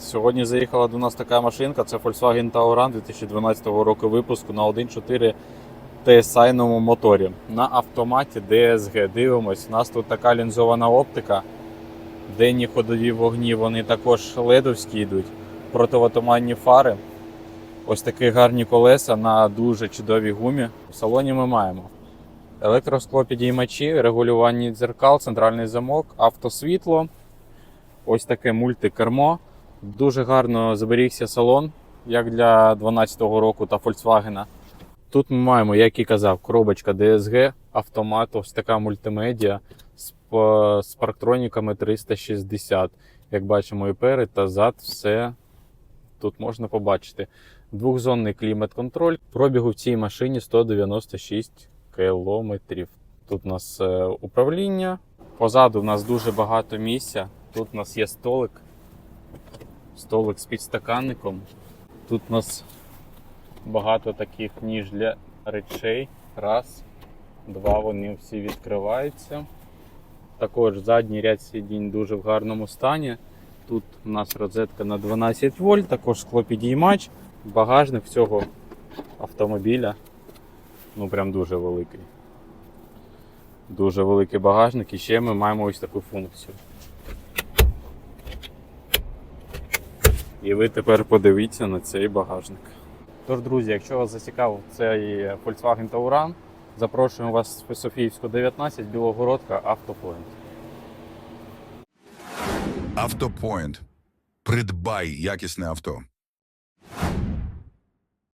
Сьогодні заїхала до нас така машинка, це Volkswagen Tauran 2012 року випуску на 1.4 TSI-ному моторі на автоматі DSG. Дивимось, у нас тут така лінзована оптика. Денні ходові вогні, вони також ледовські йдуть, противотуманні фари. Ось такі гарні колеса на дуже чудовій гумі. В салоні ми маємо електросклопідіймачі, регулювання дзеркал, центральний замок, автосвітло. Ось таке мультикермо. Дуже гарно зберігся салон, як для 2012 року та Volkswagen. Тут ми маємо, як і казав, коробочка DSG, автомат, ось така мультимедіа з, з парктроніками 360. Як бачимо, і перед та зад все тут можна побачити. Двохзонний клімат-контроль. Пробігу в цій машині 196 кілометрів. Тут у нас е, управління. Позаду в нас дуже багато місця. Тут у нас є столик. Столик з підстаканником. Тут у нас багато таких ніж для речей. Раз, два, вони всі відкриваються. Також задній ряд сидінь дуже в гарному стані. Тут у нас розетка на 12 вольт, також склопідіймач. Багажник цього автомобіля. Ну прям дуже великий. Дуже великий багажник. І ще ми маємо ось таку функцію. І ви тепер подивіться на цей багажник. Тож, друзі, якщо вас зацікавив цей Volkswagen Tauran, запрошуємо вас в Софіївську 19, Білогородка, Автопоінт. Автопоінт. Придбай якісне авто.